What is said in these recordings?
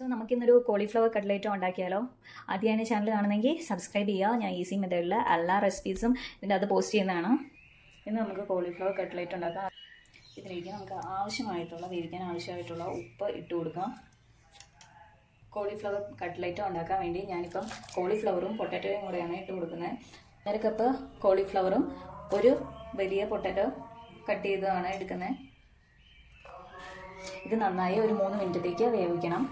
So നമുക്കിന്നൊരു cauliflower കട്ട്ലേറ്റോ ഉണ്ടാക്കിയാലോ? ആദ്യമാണ് ചാനൽ കാണുന്നെങ്കിൽ സബ്സ്ക്രൈബ് ചെയ്യുക. ഞാൻ ഈസി മെത്തേഡിൽ എല്ലാ റെസിപ്പീസും ഇതിന്റെ അത് പോസ്റ്റ് ചെയ്യുന്നതാണ്. ഇന്ന് നമുക്ക് കോളിഫ്ലവർ കട്ട്ലേറ്റ് ഉണ്ടാക്കാം. ഇതിലേക്ക് നമുക്ക് ആവശ്യമായിട്ടുള്ള വേവിക്കാൻ ആവശ്യമായിട്ടുള്ള ഉപ്പ് ഇട്ട് കൊടുക്കാം. കോളിഫ്ലവർ കട്ട്ലേറ്റോ ഉണ്ടാക്കാൻ വേണ്ടി ഞാനിപ്പം കോളിഫ്ലവറും പൊട്ടാറ്റോയും കൂടെയാണ് ഇട്ട് കൊടുക്കുന്നത്. അര കപ്പ് കോളിഫ്ലവറും ഒരു വലിയ പൊട്ടാറ്റോ കട്ട് ചെയ്തതാണ് എടുക്കുന്നത്. ഇത് നന്നായി ഒരു മൂന്ന് മിനിറ്റത്തേക്ക് വേവിക്കണം.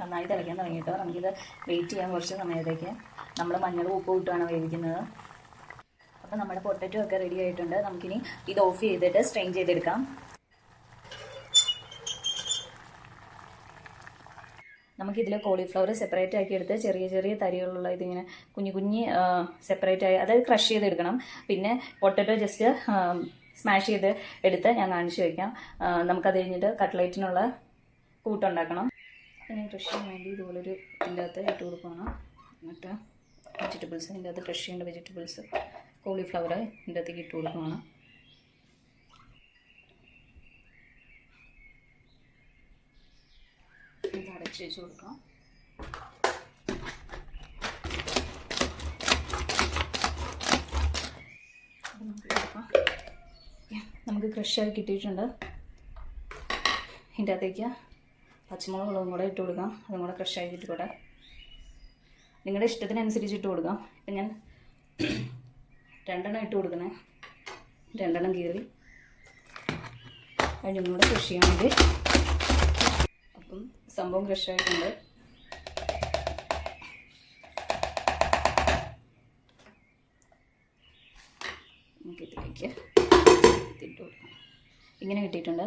നന്നായി തിളയ്ക്കാൻ തുടങ്ങിയിട്ട്. നമുക്കിത് വെയിറ്റ് ചെയ്യാൻ കുറച്ച് സമയത്തേക്ക്. നമ്മൾ മഞ്ഞൾ ഉപ്പും ഇട്ടാണ് വേവിക്കുന്നത്. അപ്പോൾ നമ്മുടെ പൊട്ടറ്റോ ഒക്കെ റെഡി ആയിട്ടുണ്ട്. നമുക്കിനി ഇത് ഓഫ് ചെയ്തിട്ട് സ്ട്രെയിൻ ചെയ്തെടുക്കാം. നമുക്കിതിൽ കോളിഫ്ലവർ സെപ്പറേറ്റ് ആക്കി എടുത്ത് ചെറിയ ചെറിയ തരികളുള്ള ഇതിങ്ങനെ കുഞ്ഞു കുഞ്ഞ് സെപ്പറേറ്റ് ആയി അതായത് ക്രഷ് ചെയ്തെടുക്കണം. പിന്നെ പൊട്ടറ്റോ ജസ്റ്റ് സ്മാഷ് ചെയ്ത് എടുത്ത് ഞാൻ കാണിച്ചു വയ്ക്കാം നമുക്കത് കഴിഞ്ഞിട്ട് കട്ട്ലേറ്റിനുള്ള കൂട്ടുണ്ടാക്കണം. ക്രഷ് ചെയ്യാൻ വേണ്ടി ഇതുപോലൊരു അകത്ത് ഇട്ട് കൊടുക്കുകയാണ് എന്നിട്ട് വെജിറ്റബിൾസ് ഇതിന്റെ അകത്ത് ക്രഷ് ചെയ്യേണ്ട വെജിറ്റബിൾസ് കോളിഫ്ലവർ ഇതിന്റെ അകത്തേക്ക് ഇട്ട് കൊടുക്കുകയാണ് ഇത് അടച്ച് വെച്ച് കൊടുക്കാം. നമുക്ക് ക്രഷായി കിട്ടിയിട്ടുണ്ട്. ഇതിന്റെ അകത്തേക്ക് പച്ചമുളകും കൂടെ ഇട്ട് കൊടുക്കാം. അതും കൂടെ ഫ്രഷ് ആയിട്ട് കൂടെ നിങ്ങളുടെ ഇഷ്ടത്തിനനുസരിച്ച് ഇട്ട് കൊടുക്കാം. ഇപ്പം ഞാൻ രണ്ടെണ്ണം ഇട്ട് കൊടുക്കണേ. രണ്ടെണ്ണം കീറി. അതിനും കൂടെ ക്രഷ് ചെയ്യാൻ വേണ്ടി. അപ്പം സംഭവം ക്രഷായിട്ടുണ്ട് നമുക്ക് കൊടുക്കാം. ഇങ്ങനെ കിട്ടിയിട്ടുണ്ട്?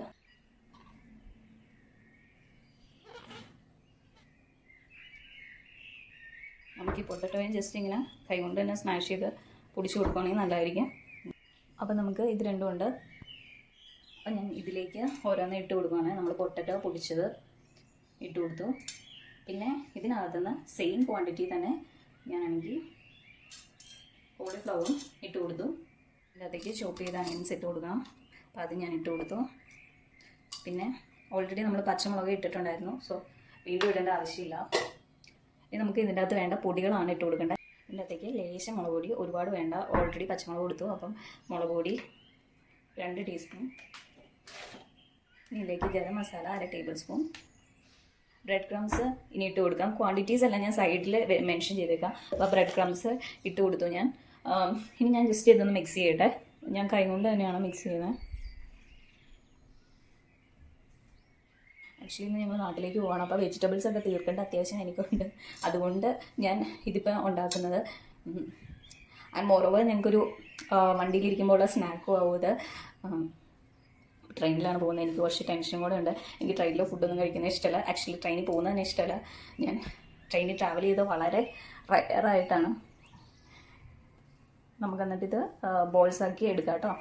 നമുക്ക് ഈ പൊട്ടറ്റോയും ജസ്റ്റ് ഇങ്ങനെ കൈകൊണ്ട് തന്നെ സ്മാഷ് ചെയ്ത് പൊടിച്ച് കൊടുക്കുകയാണെങ്കിൽ നല്ലതായിരിക്കും. അപ്പോൾ നമുക്ക് ഇത് രണ്ടും ഉണ്ട്. അപ്പം ഞാൻ ഇതിലേക്ക് ഓരോന്ന് ഇട്ട് കൊടുക്കുകയാണ് നമ്മൾ പൊട്ടറ്റോ പൊടിച്ചത് ഇട്ട് കൊടുത്തു. പിന്നെ ഇതിനകത്തുനിന്ന് സെയിം ക്വാണ്ടിറ്റി തന്നെ ഞാനാണെങ്കിൽ കോളിഫ്ലവറും ഇട്ട് കൊടുത്തു. അതിനകത്തേക്ക് ചോപ്പ് ചെയ്ത അനിയൻസ് ഇട്ട് കൊടുക്കാം. അപ്പോൾ അത് ഞാൻ ഇട്ട് കൊടുത്തു. പിന്നെ ഓൾറെഡി നമ്മൾ പച്ചമുളക് ഇട്ടിട്ടുണ്ടായിരുന്നു. സോ വീണ്ടും ഇടേണ്ട ആവശ്യമില്ല. ഇനി നമുക്ക് ഇതിന്റെ അകത്ത് വേണ്ട പൊടികളാണ് ഇട്ട് കൊടുക്കേണ്ടത്. ഇതിന്റെ അകത്തേക്ക് ലേശം മുളക് പൊടി ഒരുപാട് വേണ്ട. ഓൾറെഡി പച്ചമുളക് കൊടുത്തു. അപ്പം മുളക് പൊടി രണ്ട് ടീസ്പൂൺ ഇതിലേക്ക് ഗരം മസാല അര ടേബിൾ സ്പൂൺ ബ്രെഡ് ക്രംസ് ഇനി ഇട്ട് കൊടുക്കാം. ക്വാണ്ടിറ്റീസ് എല്ലാം ഞാൻ സൈഡിൽ മെൻഷൻ ചെയ്തേക്കാം. അപ്പോൾ ബ്രെഡ് ക്രംസ് ഇട്ട് കൊടുത്തു ഞാൻ. ഇനി ഞാൻ ജസ്റ്റ് ഇതൊന്ന് മിക്സ് ചെയ്യട്ടെ. ഞാൻ കൈകൊണ്ട് തന്നെയാണ് മിക്സ് ചെയ്യുന്നത്. ആക്ച്വലി ഇന്ന് ഞങ്ങൾ നാട്ടിലേക്ക് പോകണം അപ്പോൾ വെജിറ്റബിൾസ് ഒക്കെ തീർക്കേണ്ട അത്യാവശ്യം എനിക്കുണ്ട്. അതുകൊണ്ട് ഞാൻ ഇതിപ്പോൾ ഉണ്ടാക്കുന്നത് ആൻഡ് മോറോവർ ഞങ്ങൾക്കൊരു വണ്ടിയിലിരിക്കുമ്പോഴുള്ള സ്നാക്കും ആവും ഇത്. ട്രെയിനിലാണ് പോകുന്നത്. എനിക്ക് കുറച്ച് ടെൻഷൻ കൂടെ ഉണ്ട്. എനിക്ക് ട്രെയിനിൽ ഫുഡൊന്നും കഴിക്കുന്നത് ഇഷ്ടമല്ല ആക്ച്വലി ട്രെയിനിൽ പോകുന്നതിന് ഇഷ്ടമല്ല ഞാൻ ട്രെയിനിൽ ട്രാവൽ ചെയ്ത് വളരെ റയറായിട്ടാണ് നമുക്ക് എന്നിട്ട് ഇത് ബോൾസ് ആക്കി എടുക്കാം കേട്ടോ.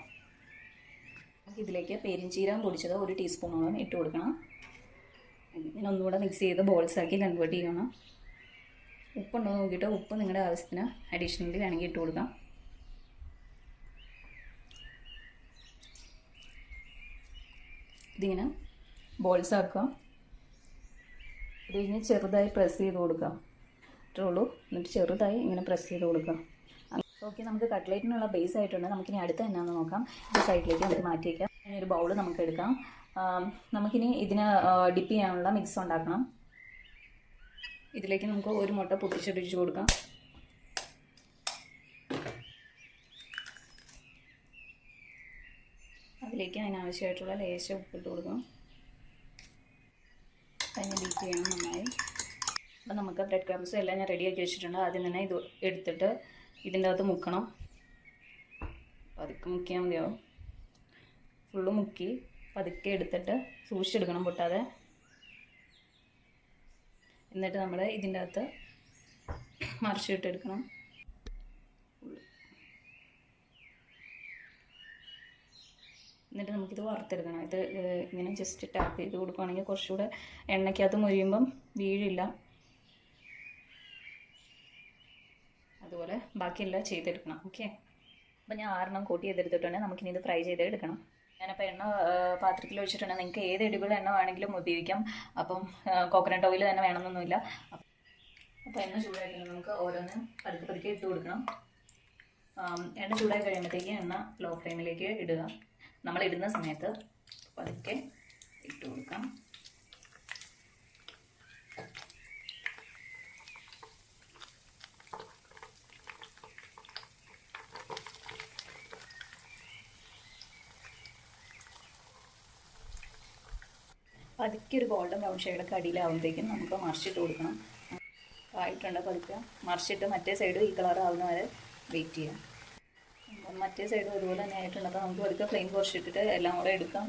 ഇതിലേക്ക് പെരിഞ്ചീരകം പൊടിച്ചത് ഒരു ടീസ്പൂണോളം ഇട്ട് കൊടുക്കണം. ഇങ്ങനെ ഒന്നുകൂടെ മിക്സ് ചെയ്ത് ബോൾസ് ആക്കി കൺവേർട്ട് ചെയ്യണം. ഉപ്പുണ്ടോ നോക്കിയിട്ട് ഉപ്പ് നിങ്ങളുടെ ആവശ്യത്തിന് അഡീഷണലി വേണമെങ്കിൽ ഇട്ട് കൊടുക്കാം. ഇതിങ്ങനെ ബോൾസ് ആക്കുക. ഇത് കഴിഞ്ഞ് ചെറുതായി പ്രസ് ചെയ്ത് കൊടുക്കാം ഇട്ടുള്ളൂ എന്നിട്ട് ചെറുതായി ഇങ്ങനെ പ്രസ് ചെയ്ത് കൊടുക്കാം ഓക്കെ നമുക്ക് കട്ട്ലേറ്റിനുള്ള ബേസ് ആയിട്ടുണ്ട്. നമുക്കിനി അടുത്ത എന്നാന്ന് നോക്കാം. ഇത് സൈഡിലേക്ക് നമുക്ക് മാറ്റി വയ്ക്കാം ഒരു ബൗൾ നമുക്ക് എടുക്കാം. നമുക്കിനി ഇതിന് ഡിപ്പ് ചെയ്യാനുള്ള മിക്സ് ഉണ്ടാക്കണം. ഇതിലേക്ക് നമുക്ക് ഒരു മുട്ട പൊട്ടിച്ചൊടിച്ച് കൊടുക്കാം. അതിലേക്ക് അതിനാവശ്യമായിട്ടുള്ള ലേശം ഉപ്പിട്ട് കൊടുക്കാം. അതിനെ ബീറ്റ് ചെയ്യണം നന്നായി. അപ്പം നമുക്ക് ബ്രെഡ് ക്രംസും എല്ലാം ഞാൻ റെഡിയാക്കി വെച്ചിട്ടുണ്ട്. ആദ്യം തന്നെ ഇത് എടുത്തിട്ട് ഇതിന്റെ അകത്ത് മുക്കണം. പതുക്കെ മുക്കിയാൽ മതിയാവും. ഫുള്ള് മുക്കി. പതുക്കെ എടുത്തിട്ട് സൂക്ഷിച്ചെടുക്കണം പൊട്ടാതെ. എന്നിട്ട് നമ്മൾ ഇതിന്റെ അകത്ത് മറിച്ചിട്ടെടുക്കണം എന്നിട്ട് നമുക്കിത് വറുത്തെടുക്കണം. ഇത് ഇങ്ങനെ ജസ്റ്റ് ടാപ്പ് ചെയ്ത് കൊടുക്കുകയാണെങ്കിൽ കുറച്ചുകൂടെ എണ്ണയ്ക്കകത്ത് മുരിയുമ്പം വീഴില്ല. അതുപോലെ ബാക്കിയെല്ലാം ചെയ്തെടുക്കണം. ഓക്കെ? അപ്പം ഞാൻ ആറെണ്ണം കൂട്ടി ചെയ്തെടുത്തിട്ടുണ്ടെങ്കിൽ നമുക്കിനി ഇത് ഫ്രൈ ചെയ്തെടുക്കണം ഞാനപ്പോൾ എണ്ണ പാത്രത്തിൽ ഒഴിച്ചിട്ടുണ്ട്. നിങ്ങൾക്ക് ഏത് എഡിബിൾ എണ്ണ വേണമെങ്കിലും ഉപയോഗിക്കാം. അപ്പം കോക്കനട്ട് ഓയിൽ തന്നെ വേണമെന്നൊന്നുമില്ല. അപ്പോൾ എണ്ണ ചൂടാക്കി നമുക്ക് ഓരോന്ന് പതുക്കെ പതുക്കെ ഇട്ട് കൊടുക്കണം. എണ്ണ ചൂടായി കഴിയുമ്പോഴത്തേക്ക് എണ്ണ ലോ ഫ്ലെയിമിലേക്ക് ഇടുക. നമ്മൾ ഇടുന്ന സമയത്ത് പതുക്കെ ഇട്ട് കൊടുക്കാം. പതുക്കെ ഒരു ഗോൾഡൻ ബ്രൗൺ ഷെയ്ഡൊക്കെ അടിയിലാവുമ്പോഴേക്കും നമുക്ക് മറിച്ചിട്ട് കൊടുക്കണം. ആയിട്ടുണ്ട് പതുക്കെ? മറിച്ചിട്ട് മറ്റേ സൈഡ് ഈ കളർ ആവുന്ന വരെ വെയിറ്റ് ചെയ്യാം. അപ്പം മറ്റേ സൈഡ് അതുപോലെ തന്നെ ആയിട്ടുണ്ട്. അപ്പോൾ നമുക്ക് പതുക്കെ ഫ്ലെയിം കുറച്ചിട്ടിട്ട് എല്ലാം കൂടെ എടുക്കാം.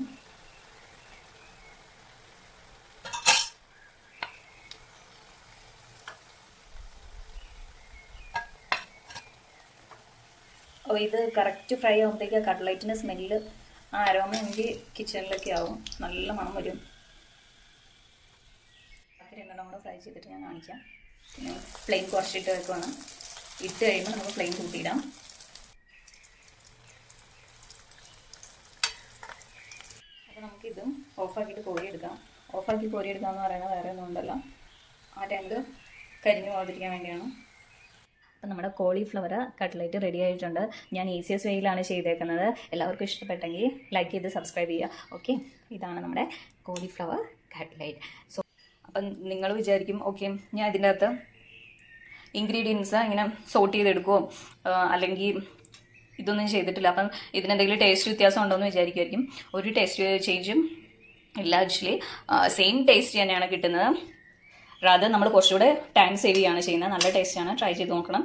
അപ്പോൾ ഇത് കറക്റ്റ് ഫ്രൈ ആകുമ്പോഴത്തേക്ക് കട്ട്ലൈറ്റിന്റെ സ്മെല്ല് ആ അരോമ എനിക്ക് കിച്ചണിലൊക്കെ ആവും. നല്ല മണം വരും. ഫ്രൈ ചെയ്തിട്ട് ഞാൻ കാണിക്കാം. പിന്നെ പ്ലെയിൻ കുറച്ചിട്ട് വെക്കുവാണ്. ഇട്ട് കഴിയുമ്പോൾ നമുക്ക് ഫ്ലെയിം കൂട്ടിയിടാം. അപ്പോൾ നമുക്കിതും ഓഫാക്കിയിട്ട് കോരിയെടുക്കാം. ഓഫാക്കി കോരിയെടുക്കുക എന്ന് പറയുന്നത് വേറെ ഒന്നും ഉണ്ടല്ല. ആ ടൈമിൽ കരിഞ്ഞു പോകാതിരിക്കാൻ വേണ്ടിയാണ്. അപ്പം നമ്മുടെ കോളിഫ്ലവർ കട്ട്ലേറ്റ് റെഡി ആയിട്ടുണ്ട്. ഞാൻ ഈസിയസ് വേയിലാണ് ചെയ്തേക്കുന്നത്. എല്ലാവർക്കും ഇഷ്ടപ്പെട്ടെങ്കിൽ ലൈക്ക് ചെയ്ത് സബ്സ്ക്രൈബ് ചെയ്യുക. ഓക്കെ ഇതാണ് നമ്മുടെ കോളിഫ്ലവർ കട്ട്ലേറ്റ്. സോ അപ്പം നിങ്ങൾ വിചാരിക്കും ഓക്കെ ഞാൻ ഇതിന്റെ അകത്ത് ഇൻഗ്രീഡിയൻസ് ഇങ്ങനെ സോർട്ട് ചെയ്തെടുക്കുമോ അല്ലെങ്കിൽ ഇതൊന്നും ചെയ്തിട്ടില്ല. അപ്പം ഇതിനെന്തെങ്കിലും ടേസ്റ്റ് വ്യത്യാസം ഉണ്ടോ എന്ന് വിചാരിക്കുമായിരിക്കും ഒരു ടേസ്റ്റ് ചേഞ്ചും ഇല്ല ആക്ച്വലി സെയിം ടേസ്റ്റ് തന്നെയാണ് കിട്ടുന്നത്. അത് നമ്മൾ കുറച്ചുകൂടെ ടൈം സേവ് ചെയ്യുകയാണ് ചെയ്യുന്നത്. നല്ല ടേസ്റ്റാണ് ട്രൈ ചെയ്ത് നോക്കണം.